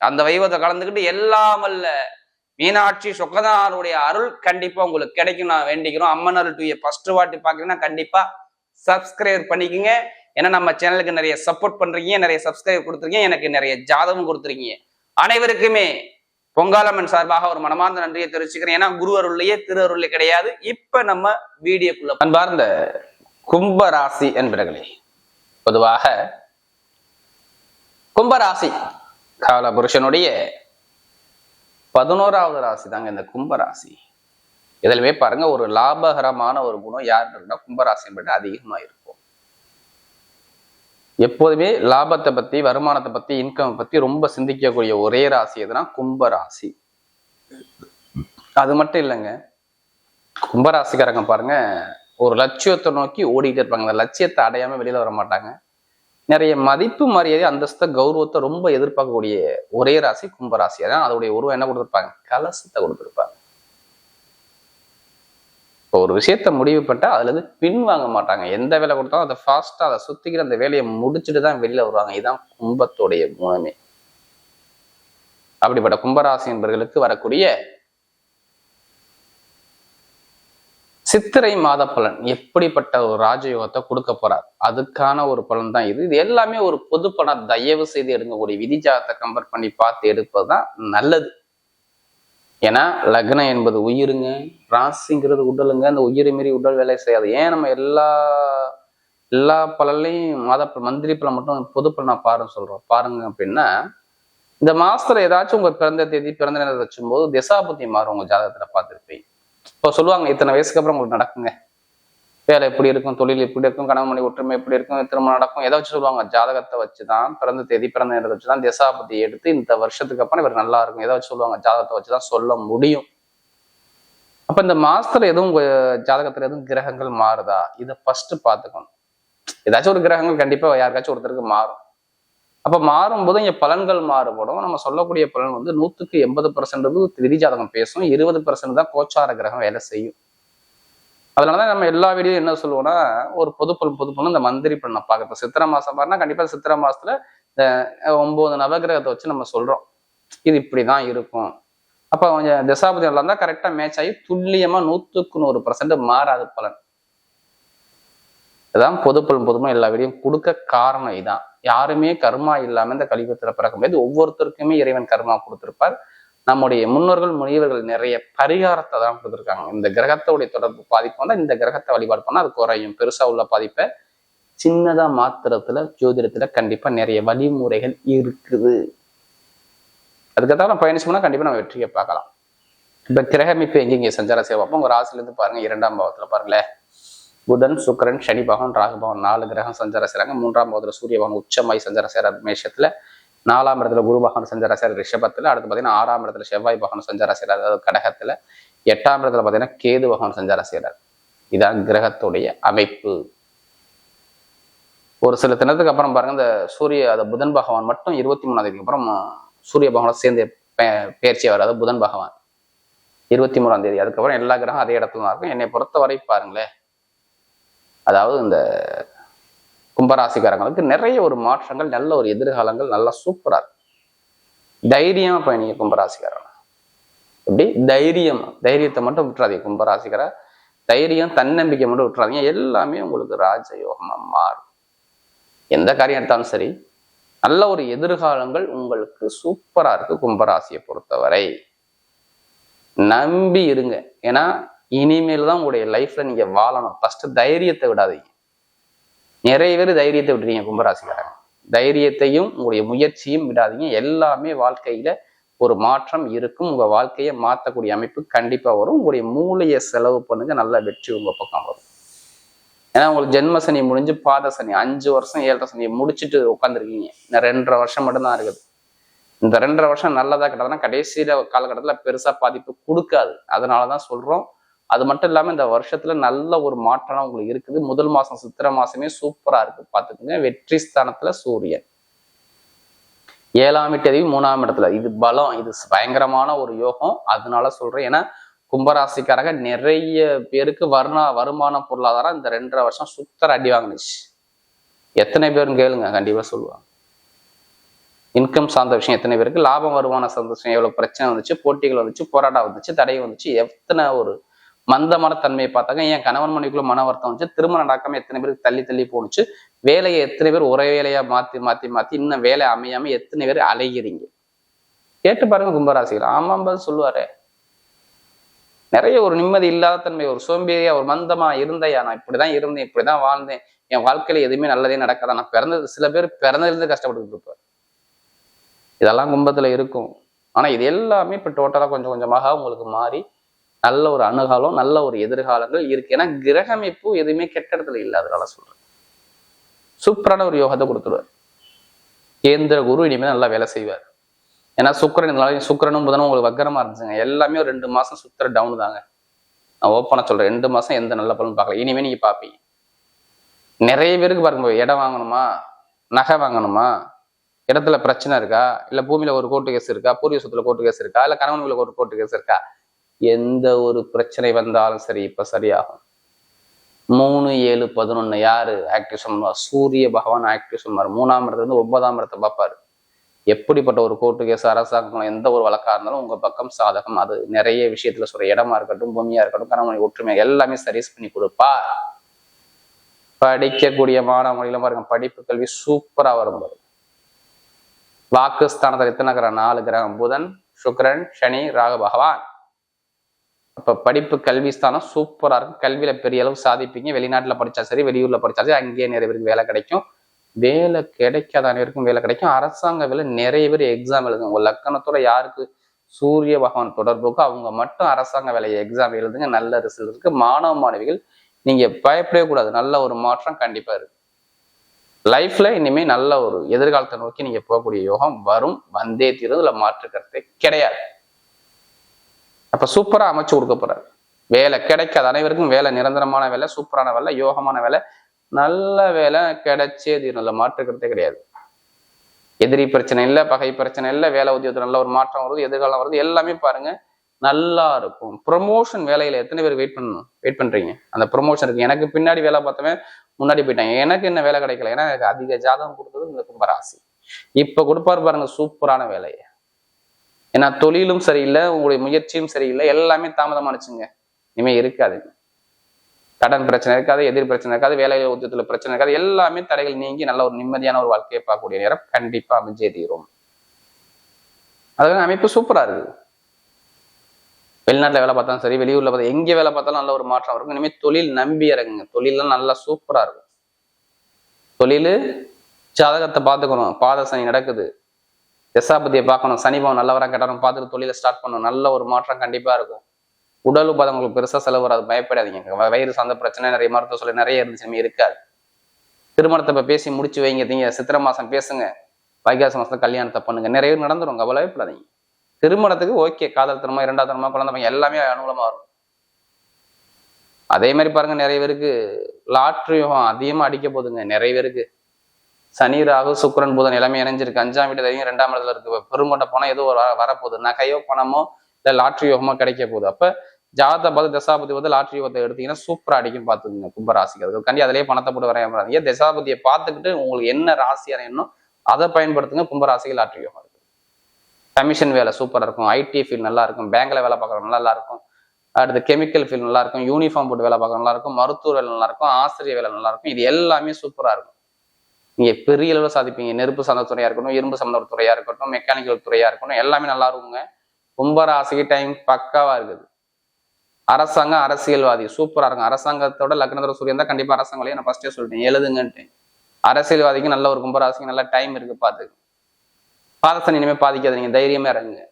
அந்த வைபவத்தை கலந்துக்கிட்டு எல்லாம் மீனாட்சி சொக்கதாருடைய அருள் கண்டிப்பா உங்களுக்கு கிடைக்கும். நான் வேண்டிக்கிறோம். அம்மன் அருள் டூயை ஃபர்ஸ்ட் வாட்டி பாக்குறீங்கன்னா கண்டிப்பா சப்ஸ்கிரைப் பண்ணிக்கோங்க. ஏன்னா நம்ம சேனலுக்கு நிறைய சப்போர்ட் பண்றீங்க. நிறைய சப்ஸ்கிரைப் கொடுத்துருக்கீங்க. எனக்கு நிறைய ஜாதகம் கொடுத்துருக்கீங்க. அனைவருக்குமே பொங்காலம்மன் சார்பாக ஒரு மனமார்ந்த நன்றியை தெரிவிச்சுக்கிறேன். ஏன்னா குரு அருள்லையே திரு அருள்லே கிடையாது. இப்ப நம்ம வீடியோக்குள்ள அன்பார்ந்த கும்பராசி என்பர்களே பொதுவாக கும்பராசி கால புருஷனுடைய பதினோராவது ராசி தாங்க இந்த கும்பராசி. இதிலுமே பாருங்க ஒரு லாபகரமான ஒரு குணம் யார் யாருன்னா கும்பராசி என்பது அதிகமாக இருக்கும். எப்போதுமே லாபத்தை பத்தி வருமானத்தை பத்தி இன்கம் பத்தி ரொம்ப சிந்திக்கக்கூடிய ஒரே ராசி எதுனா கும்பராசி. அது மட்டும் இல்லைங்க கும்பராசிக்காரங்க பாருங்க ஒரு லட்சியத்தை நோக்கி ஓடிக்கிட்டு இருப்பாங்க. அந்த லட்சியத்தை அடையாம வெளியில வர மாட்டாங்க. நிறைய மதிப்பு மரியாதை அந்தஸ்த கௌரவத்தை ரொம்ப எதிர்பார்க்கக்கூடிய ஒரே ராசி கும்பராசி அதான் அதோடைய உருவம் என்ன கொடுத்துருப்பாங்க? கலசத்தை கொடுத்துருப்பாங்க. இப்போ ஒரு விஷயத்த முடிவு பண்ணிட்டா அதுல இருந்து பின் வாங்க மாட்டாங்க. எந்த வேலை கொடுத்தாலும் அதை ஃபாஸ்டா அதை சுத்திக்கிற அந்த வேலையை முடிச்சுட்டு தான் வெளியில வருவாங்க. இதுதான் கும்பத்தோடைய குணமே அப்படிப்பட்ட கும்பராசி என்பவர்களுக்கு வரக்கூடிய சித்திரை மாத பலன் எப்படிப்பட்ட ஒரு ராஜயோகத்தை கொடுக்க போறார்? அதுக்கான ஒரு பலன் தான் இது. இது எல்லாமே ஒரு பொது பலன் தயவு செய்து எடுங்கக்கூடிய விதிஜாதத்தை கம்பேர் பண்ணி பார்த்து எடுப்பது தான் நல்லது. ஏன்னா லக்னம் என்பது உயிருங்க ராசிங்கிறது உடலுங்க. அந்த உயிரை மீறி உடல் வேலை செய்யாது. ஏன் நம்ம எல்லா எல்லா பலன்லையும் மாத மந்திரி பலன் மட்டும் பொது பலனா பாருன்னு சொல்றோம். பாருங்க அப்படின்னா இந்த மாசத்துல ஏதாச்சும் உங்க பிறந்த தேதி பிறந்த நேரத்தை வச்சும்போது திசாபுத்தி மாறும் உங்க ஜாதகத்துல பார்த்துருப்பீங்க. இப்போ சொல்லுவாங்க இத்தனை வயசுக்கு அப்புறம் உங்களுக்கு நடக்குங்க. வேலை எப்படி இருக்கும் தொழில் எப்படி இருக்கும் கணவன் மணி ஒற்றுமை எப்படி இருக்கும் திரும்ப நடக்கும் எதை வச்சு சொல்லுவாங்க. ஜாதகத்தை வச்சுதான் பிறந்த தேதி பிறந்த நேரத்தை வச்சுதான் திசாபதி எடுத்து இந்த வருஷத்துக்கு அப்புறம் இவர் நல்லா இருக்கும். எதை வச்சு சொல்லுவாங்க ஜாதகத்தை வச்சுதான் சொல்ல முடியும். அப்ப இந்த மாசத்துல எதுவும் ஜாதகத்துல எதுவும் கிரகங்கள் மாறுதா? இதை ஃபர்ஸ்ட் பார்த்துக்கணும். ஏதாச்சும் ஒரு கிரகங்கள் கண்டிப்பா யாருக்காச்சும் ஒருத்தருக்கு மாறும். அப்போ மாறும்போது இங்கே பலன்கள் மாறுபடும். நம்ம சொல்லக்கூடிய பலன் வந்து நூத்துக்கு எண்பது பர்சன்ட் திரிஜாதகம் பேசும். இருபது பர்சன்ட் தான் கோச்சார கிரகம் வேலை செய்யும். அதனால தான் நம்ம எல்லா வீடியோ என்ன சொல்லுவோம்னா ஒரு பொதுப்பல் பலன் இந்த மந்திரி பலனை பார்க்க இப்போ சித்திரை மாதம் பாருன்னா கண்டிப்பா சித்திரை மாசத்துல இந்த ஒன்பது நவகிரகத்தை வச்சு நம்ம சொல்றோம். இது இப்படிதான் இருக்கும். அப்போ கொஞ்சம் தசாபதி நல்லா இருந்தா கரெக்டா மேட்ச் ஆகி துல்லியமாக நூற்றுக்கு நூறு பர்சன்ட் மாறாது பலன். இதான் பொதுப்பல் பலன் பொதுமா எல்லா வீடியும் கொடுக்க காரணம் இதான். யாருமே கர்மா இல்லாம இந்த கலியுகத்துல முடியாது ஒவ்வொருத்தருக்குமே இறைவன் கர்மா கொடுத்திருப்பார். நம்முடைய முன்னோர்கள் முனிவர்கள் நிறைய பரிகாரத்தை தான் கொடுத்துருக்காங்க. இந்த கிரகத்தோடைய தொடர்பு பாதிப்பு வந்தால் இந்த கிரகத்தை வழிபாடு பண்ணால் அது குறையும். பெருசா உள்ள பாதிப்பை சின்னதா மாத்திரத்துல ஜோதிடத்தில் கண்டிப்பா நிறைய வழிமுறைகள் இருக்குது. அதுக்கத்தான் நம்ம பயணிச்சோம்னா கண்டிப்பா நம்ம வெற்றியை பார்க்கலாம். இப்ப கிரகமிப்பு எங்கெங்கே? சஞ்சார சேவை பார்ப்போம். உங்க ராசிலேருந்து இருந்து பாருங்க இரண்டாம் பாவத்துல பாருங்களேன். புதன் சுக்கிரன் சனி பகவான் ராகு நாலு கிரகம் சஞ்சாரம் செய்கிறாங்க மூன்றாம் பாவத்துல சூரிய பகவான் உச்சமாய் சஞ்சாரம் செய்கிறார் மேஷத்துல நாலாம் இடத்துல குரு பகவான் சஞ்சாரம் செய்கிறார் ரிஷபத்தில் அடுத்து பார்த்தீங்கன்னா ஆறாம் இடத்துல செவ்வாய் பகவான் சஞ்சாரம் செய்கிறார் அதாவது கடகத்துல. எட்டாம் இடத்துல பாத்தீங்கன்னா கேது பகவான் சஞ்சாரம் செய்கிறார் இதான் கிரகத்துடைய அமைப்பு. ஒரு சில தினத்துக்கு அப்புறம் பாருங்க இந்த சூரிய அந்த புதன் பகவான் மட்டும் இருபத்தி மூணாம் தேதிக்கு அப்புறம் சூரிய பகவான் சேர்ந்து பே- வராது புதன் பகவான். இருபத்தி மூணாம் தேதி. அதுக்கப்புறம் எல்லா கிரகம் அதே இடத்துல தான் இருக்கும். என்னை பொறுத்த வரை பாருங்களேன் அதாவது இந்த கும்பராசிக்காரங்களுக்கு நிறைய ஒரு மாற்றங்கள் நல்ல ஒரு எதிர்காலங்கள் நல்லா சூப்பராக இருக்கும் தைரியமா பயணிங்க கும்பராசிக்காரங்க. எப்படி? தைரியம். தைரியத்தை மட்டும் விட்டுறாதீங்க கும்பராசிக்கார. தைரியம் தன்னம்பிக்கை மட்டும் விட்டுறாதீங்க. எல்லாமே உங்களுக்கு ராஜயோகமாக மாறும். எந்த காரியம் எடுத்தாலும் சரி நல்ல ஒரு எதிர்காலங்கள் உங்களுக்கு சூப்பராக இருக்குது கும்பராசியை பொறுத்தவரை. நம்பி இருங்க. ஏன்னா இனிமேல் தான் உங்களுடைய லைஃப்ல நீங்க வாழணும். ஃபர்ஸ்ட் தைரியத்தை விடாதீங்க. நிறைய பேர் தைரியத்தை விட்டுறீங்க கும்பராசிக்காரங்க. தைரியத்தையும் உங்களுடைய முயற்சியும் விடாதீங்க. எல்லாமே வாழ்க்கையில ஒரு மாற்றம் இருக்கும். உங்க வாழ்க்கையை மாற்றக்கூடிய அமைப்பு கண்டிப்பா வரும். உங்களுடைய மூளையை செலவு பண்ணுங்க. நல்ல வெற்றி உங்க பக்கம் வரும். ஏன்னா உங்களுக்கு ஜென்ம சனி முடிஞ்சு பாத சனி அஞ்சு வருஷம் ஏழரை சனியை முடிச்சுட்டு உட்காந்துருக்கீங்க ரெண்டரை வருஷம் மட்டும்தான் இருக்குது. இந்த ரெண்டரை வருஷம் நல்லதா கிட்டதுன்னா கடைசியில காலகட்டத்தில் பெருசா பாதிப்பு கொடுக்காது. அதனாலதான் சொல்றோம் அது மட்டும் இல்லாமல் இந்த வருஷத்துல நல்ல ஒரு மாற்றம் உங்களுக்கு இருக்குது. முதல் மாசம் சித்திரை மாசமே சூப்பரா இருக்கு. பாத்துக்கோங்க வெற்றி ஸ்தானத்துல சூரியன். ஏழாம் தேதி மூணாம் இடத்துல. இது பலம். இது பயங்கரமான ஒரு யோகம். அதனால சொல்றேன். ஏன்னா கும்பராசிக்காரங்க நிறைய பேருக்கு வருணா வருமான பொருளாதாரம் இந்த ரெண்டரை வருஷம் சுத்தர் அடி வாங்கினுச்சு. எத்தனை பேரும் கேளுங்க. கண்டிப்பா சொல்லுவாங்க. இன்கம் சார்ந்த விஷயம் எத்தனை பேருக்கு? லாபம் வருமான சார்ந்த விஷயம் எவ்வளவு பிரச்சனை வந்துச்சு? போட்டிகள் வந்துச்சு போராட்டம் வந்துச்சு தடை வந்துச்சு. எத்தனை ஒரு மந்தமான தன்மையை பார்த்தாங்க என் கணவன் மனைவிக்குள்ள மன வருத்தம் வந்துச்சு. திருமணம் நடக்காம எத்தனை பேருக்கு தள்ளி தள்ளி போணுச்சு. வேலையை எத்தனை பேர் ஒரே வேலையா மாத்தி மாத்தி மாத்தி இன்னும் வேலை அமையாம எத்தனை பேர் அலைகிறீங்க கேட்டு பாருங்க கும்பராசிகள் ஆமாம் சொல்லுவாரு. நிறைய ஒரு நிம்மதி இல்லாத தன்மை ஒரு சோம்பேறியா ஒரு மந்தமா இருந்தையா நான் இப்படிதான் இருந்தேன் இப்படிதான் வாழ்ந்தேன். என் வாழ்க்கையில எதுவுமே நல்லதே நடக்காதா. நான் பிறந்தது சில பேர் பிறந்ததுலேருந்து கஷ்டப்பட்டு இருப்பார். இதெல்லாம் கும்பத்துல இருக்கும். ஆனா இது எல்லாமே இப்ப டோட்டலா கொஞ்சம் கொஞ்சமாக உங்களுக்கு மாறி நல்ல ஒரு அணுகாலம் நல்ல ஒரு எதிர்காலங்கள் இருக்கு. ஏன்னா கிரகமைப்பு எதுவுமே கெட்ட இடத்துல இல்லை அதனால சொல்றேன். சூப்பரான ஒரு யோகத்தை கொடுத்துருவார். கேந்திர குரு இனிமேல் நல்லா வேலை செய்வார். ஏன்னா சுக்கரன் இதனால சுக்கரனும் புதனும் உங்களுக்கு வக்கரமா இருந்துச்சுங்க. எல்லாமே ஒரு ரெண்டு மாசம் சுத்தர டவுன் தாங்க. நான் ஓப்பனா சொல்றேன். ரெண்டு மாசம் எந்த நல்ல பலன் பார்க்கல. இனிமே நீங்க பாப்பீங்க நிறைய பேருக்கு பாருங்க இடம் வாங்கணுமா? நகை வாங்கணுமா? இடத்துல பிரச்சனை இருக்கா? இல்ல பூமியில ஒரு கோர்ட்டு கேஸ் இருக்கா? பூர்வீக சொத்துல கோர்ட்டு கேஸ் இருக்கா? இல்ல கணவன் ஒரு கோர்ட்டு கேஸ் இருக்கா? எந்த ஒரு பிரச்சனை வந்தாலும் சரி இப்ப சரியாகும். மூணு ஏழு பதினொன்னு யாரு? ஆக்டிவ் பண்ணுவார் சூரிய பகவான் ஆக்டிவ் பண்ணுவார் மூணாம் இடத்துல இருந்து ஒன்பதாம் இடத்தை பார்ப்பாரு. எப்படிப்பட்ட ஒரு கோர்ட்டு கேஸ் அரசாங்கம் எந்த ஒரு வழக்கா இருந்தாலும் உங்க பக்கம் சாதகம் அது. நிறைய விஷயத்துல சொல்ற இடமா இருக்கட்டும் பூமியா இருக்கட்டும் கணவனை ஒற்றுமை எல்லாமே சர்வீஸ் பண்ணி கொடுப்பா. படிக்கக்கூடிய மாணவர்களிலும் பாருங்க படிப்பு கல்வி சூப்பரா வரும் பாருங்க. வாக்குஸ்தானத்தில் எத்தனை கிரகம் நாலு கிரகம் புதன் சுக்ரன் சனி ராக பகவான். இப்போ படிப்பு கல்வி ஸ்தானம் சூப்பராக இருக்கும். கல்வியில் பெரிய அளவு சாதிப்பீங்க. வெளிநாட்டில் படித்தா சரி வெளியூரில் படித்தா சரி அங்கேயே நிறைய பேருக்கு வேலை கிடைக்கும். வேலை கிடைக்காத அனைவருக்கும் வேலை கிடைக்கும். அரசாங்க வேலை நிறைய பேர் எக்ஸாம் எழுதுங்க. உங்கள் லக்கணத்தோட யாருக்கு? சூரிய பகவான் தொடர்புக்கோ அவங்க மட்டும் அரசாங்க வேலையை எக்ஸாம் எழுதுங்க. நல்ல ரிசல்ட் இருக்கு. மாணவ மாணவிகள் நீங்க பயப்படவே கூடாது. நல்ல ஒரு மாற்றம் கண்டிப்பா இருக்கு. லைஃப்ல இனிமே நல்ல ஒரு எதிர்காலத்தை நோக்கி நீங்க போகக்கூடிய யோகம் வரும். வந்தே தீரும் இதுல மாற்று கிடையாது. அப்ப சூப்பரா அமைச்சு கொடுக்க போறாரு. வேலை கிடைக்காது அனைவருக்கும் வேலை நிரந்தரமான வேலை சூப்பரான வேலை யோகமான வேலை நல்ல வேலை கிடைச்சே தீரும். மாற்றுக்கிறதே கிடையாது. எதிரி பிரச்சனை இல்லை பகை பிரச்சனை இல்லை வேலை உத்தியோகத்தில் நல்ல ஒரு மாற்றம் வருது எதிர்காலம் வருது எல்லாமே பாருங்க நல்லா இருக்கும். ப்ரொமோஷன் வேலையில எத்தனை பேர் வெயிட் பண்ணணும்? வெயிட் பண்றீங்க? அந்த ப்ரொமோஷனுக்கு எனக்கு பின்னாடி வேலை பார்த்தவன் முன்னாடி போயிட்டாங்க எனக்கு என்ன வேலை கிடைக்கல? ஏன்னா எனக்கு அதிக ஜாதகம் கொடுத்தது இந்த கும்பராசி. இப்ப கொடுப்பாரு பாருங்க சூப்பரான வேலையை. ஏன்னா தொழிலும் சரியில்லை உங்களுடைய முயற்சியும் சரியில்லை எல்லாமே தாமதமானுச்சுங்க. இனிமே இருக்காது. கடன் பிரச்சனை இருக்காது எதிர் பிரச்சனை இருக்காது வேலை உத்தியத்துல பிரச்சனை இருக்காது எல்லாமே தடைகள் நீங்கி நல்ல ஒரு நிம்மதியான ஒரு வாழ்க்கையை பார்க்கக்கூடிய நேரம் கண்டிப்பா அமைஞ்சே தீரும் அதுக்கான அமைப்பு சூப்பரா இருக்கு வெளிநாட்டுல வேலை பார்த்தாலும் சரி வெளியூர்ல பார்த்தா எங்க வேலை பார்த்தாலும் நல்ல ஒரு மாற்றம் இருக்கும் இனிமேல் தொழில் நம்பி இறங்குங்க. தொழிலெலாம் நல்லா சூப்பரா இருக்கும். தொழில் ஜாதகத்தை பார்த்துக்கணும். பாதசனி நடக்குது. தசாபதியை பார்க்கணும். சனிபவம் நல்லவராக கட்டணும் பார்த்துட்டு தொழிலை ஸ்டார்ட் பண்ணணும். நல்ல ஒரு மாற்றம் கண்டிப்பா இருக்கும். உடல் உபாதம் உங்களுக்கு பெருசா செலவு வராது. பயப்படாதீங்க. வயிறு சார்ந்த பிரச்சனை நிறைய மருத்துவ சொல்லி நிறைய இருந்துச்சுமே இருக்காது. திருமணத்தை இப்போ பேசி முடிச்சு வைங்க. தீங்க சித்திரை மாசம் பேசுங்க. வைகாசி மாசத்துல கல்யாணத்தை பண்ணுங்க. நிறைய பேர் நடந்துரும் கவலைப்படாதீங்க திருமணத்துக்கு ஓகே. காதல் திருமணம் இரண்டாவது திருமணம் குழந்தை பையன் எல்லாமே அனுகூலமா வரும். அதே மாதிரி பாருங்க. நிறைய பேருக்கு லாட்ரி அதிகமாக அதிகமா அடிக்க போகுதுங்க. நிறைய பேருக்கு சனி ராகு சுக்கரன் புதன் எல்லாமே இணைஞ்சிருக்கு. அஞ்சாம் வீட்டு தெரியும் ரெண்டாம் இடத்துல இருக்கு. பெருங்கொண்ட பணம் ஏதோ ஒரு வர- வரப்போகுது. நகையோ பணமோ இல்லை லாட்ரி யோகமோ கிடைக்க போகுது. அப்போ ஜாதகத்தை பார்த்து தசாபதி வந்து லாட்ரி யோகத்தை எடுத்தீங்கன்னா சூப்பராக அடிக்கும் பார்த்துக்குங்க. கும்பராசிக்கு அதுக்கு கண்டி அதிலேயே பணத்தை போட்டு வரையாம தசாபதியை பார்த்துக்கிட்டு உங்களுக்கு என்ன ராசி அறையணும் அதை பயன்படுத்துங்க. கும்பராசிக்கு லாட்ரி யோகம் இருக்கு. கமிஷன் வேலை சூப்பரா இருக்கும். ஐடி ஃபீல்ட் நல்லா இருக்கும். பேங்க்ல வேலை பார்க்குறவங்க நல்லா இருக்கும். அடுத்து கெமிக்கல் ஃபீல்ட் நல்லா இருக்கும். யூனிஃபார்ம் போட்டு வேலை பார்க்குற நல்லா இருக்கும். மருத்துவ வேலை நல்லா இருக்கும். ஆசிரியர் வேலை நல்லா இருக்கும். இது எல்லாமே சூப்பராக இருக்கும். நீங்க பெரிய அளவில் சாதிப்பீங்க. நெருப்பு சார்ந்த துறையாக இருக்கட்டும் இரும்பு சார்ந்த ஒரு துறையா இருக்கட்டும் மெக்கானிக்கல் துறையா இருக்கட்டும் எல்லாமே நல்லா இருக்குங்க. கும்பராசிக்கு டைம் பக்காவா இருக்குது. அரசாங்கம் அரசியல்வாதி சூப்பராக இருக்கும். அரசாங்கத்தோட லக்னத்தோட சூரியன் தான் கண்டிப்பா அரசாங்கம் நான் ஃபஸ்ட்டே சொல்லிட்டேன். எழுதுங்கன்ட்டு. அரசியல்வாதிக்கு நல்ல ஒரு கும்பராசிக்கு நல்ல டைம் இருக்கு பாத்துக்கு. பாதசனி இனிமே பாதிக்காது நீங்க தைரியமே இறங்குங்க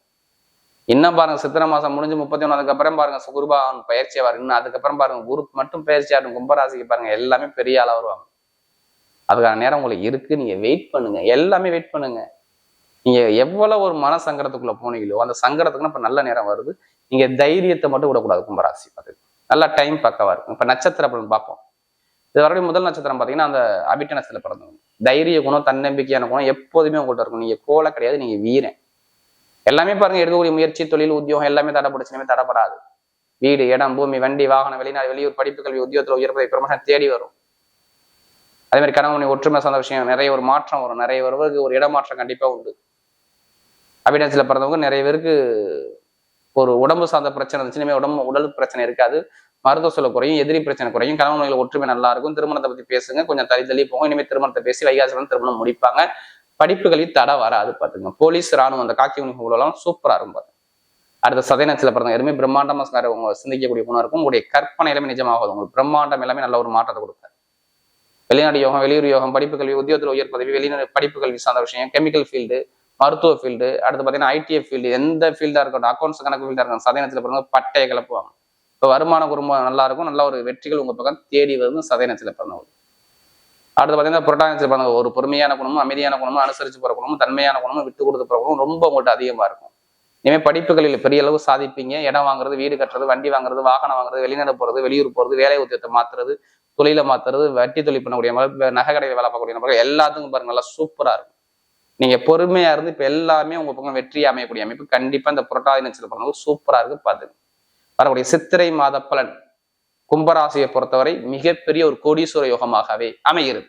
என்ன பாருங்க சித்திரை மாசம் முடிஞ்சு முப்பத்தி ஒன்னாதுக்கு அதுக்கப்புறம் பாருங்க குருபாவன் பயிற்சியா ஆவார் இன்னும் அதுக்கப்புறம் பாருங்க குரு மட்டும் பயிற்சி இருக்கும் கும்பராசிக்கு பாருங்க எல்லாமே பெரிய ஆளா வருவாங்க. அதுக்கான நேரம் உங்களுக்கு இருக்கு. நீங்க வெயிட் பண்ணுங்க. எல்லாமே வெயிட் பண்ணுங்க. நீங்க எவ்வளவு ஒரு மன சங்கடத்துக்குள்ள போனீங்களோ அந்த சங்கடத்துக்குன்னு இப்ப நல்ல நேரம் வருது. நீங்க தைரியத்தை மட்டும் விடக்கூடாது கும்பராசி பார்த்து நல்லா டைம் பக்கவா இருக்கும். இப்ப நட்சத்திர பலன் பார்ப்போம். இது வரைக்கும் முதல் நட்சத்திரம் பார்த்தீங்கன்னா அந்த அபிட்ட நட்சத்திரம் பிறந்தவங்க. தைரிய குணம் தன்னம்பிக்கையான குணம் எப்போதுமே உங்கள்கிட்ட இருக்கும். நீங்க கோலை கிடையாது நீங்க வீரன். எல்லாமே பாருங்க. எடுக்கக்கூடிய முயற்சி தொழில் உத்தியோகம் எல்லாமே தடைப்படுச்சுமே தடைப்படாது வீடு இடம் பூமி வண்டி வாகனம் வெளிநாடு வெளியூர் படிப்பு கல்வி உத்தியோகத்தில் உயர்வதை பிரமோஷன் தேடி வரும். அதே மாதிரி கணவனை ஒற்றுமை சார்ந்த விஷயம் நிறைய ஒரு மாற்றம் வரும். நிறைய பேருக்கு ஒரு இடமாற்றம் கண்டிப்பா உண்டு. அபிடன்ஸ்ல பிறந்தவங்க நிறைய பேருக்கு ஒரு உடம்பு சார்ந்த பிரச்சனை இருந்துச்சு உடம்பு உடல் பிரச்சனை இருக்காது. மருத்துவ சொல்ல குறையும் எதிரி பிரச்சனை குறையும். கணவன் ஒற்றுமை நல்லா இருக்கும். திருமணத்தை பத்தி பேசுங்க. கொஞ்சம் தள்ளி தள்ளி போகும் இனிமேல் திருமணத்தை பேசி வைகாசில திருமணம் முடிப்பாங்க. படிப்புகளில் தடை வராது பார்த்துங்க போலீஸ் ராணுவம் அந்த காக்கி யூனிஃபார்ம் சூப்பரா இருக்கும் பாருங்க அடுத்த சதயநத்தில் பிறந்த எதுவுமே பிரம்மாண்டமாக உங்க சிந்திக்கக்கூடிய குணம் இருக்கும். உங்களுடைய கற்பனை எல்லாமே நிஜமாகும் உங்களுக்கு பிரம்மாண்டம் எல்லாமே நல்ல ஒரு மாற்றத்தை கொடுப்பாரு வெளிநாடு யோகம் வெளியூர் யோகம் படிப்பு கல்வி உத்தியோகத்தில் உயர் பதவி வெளிநாடு படிப்பு கல்வி சார்ந்த விஷயம் கெமிக்கல் ஃபீல்டு மருத்துவ ஃபீல்டு அடுத்து பார்த்தீங்கன்னா ஐடிஎஃப் ஃபீல்டு எந்த ஃபீல்டா இருக்கட்டும் அக்கௌண்ட்ஸ் கணக்கு ஃபீல்டாக இருக்கட்டும் சதயநத்தில் பிறந்த பட்டையை கிளப்புவாங்க. இப்போ வருமான குடும்பம் நல்லா இருக்கும் நல்ல ஒரு வெற்றிகள் உங்க பக்கம் தேடி வருது சதயநத்தில் பிறந்தவங்க. அடுத்து பார்த்தீங்கன்னா புரட்டானத்தில் பிறந்த ஒரு பொறுமையான குணமும் அமைதியான குணமும் அனுசரிச்சு போகிற குணமும் தன்மையான குணமும் விட்டு கொடுத்து போகிற குணமும் ரொம்ப உங்கள்கிட்ட அதிகமா இருக்கும். இனிமேல் படிப்புகளில் பெரிய அளவு சாதிப்பீங்க. இடம் வாங்குறது வீடு கட்டுறது வண்டி வாங்குறது வாகனம் வாங்குறது வெளிநாடு போறது வெளியூர் போறது வேலை உத்தியத்தை மாத்துறது தொழில மாத்துறது வட்டி தொழில் பண்ணக்கூடிய நகை கடையில் வேலை பார்க்கக்கூடிய நபர்கள் எல்லாத்துக்கும் பாருங்க நல்லா சூப்பரா இருக்கும். நீங்க பொறுமையா இருந்து இப்ப எல்லாமே உங்க பக்கம் வெற்றி அமையக்கூடிய அமைப்பு கண்டிப்பா இந்த புரட்டாதி நட்சத்திரம் பிறந்தவங்க சூப்பரா இருக்கு பாத்துங்க வரக்கூடிய சித்திரை மாத பலன் கும்பராசியை பொறுத்தவரை மிகப்பெரிய ஒரு கோடீஸ்வர யோகமாகவே அமைகிறது.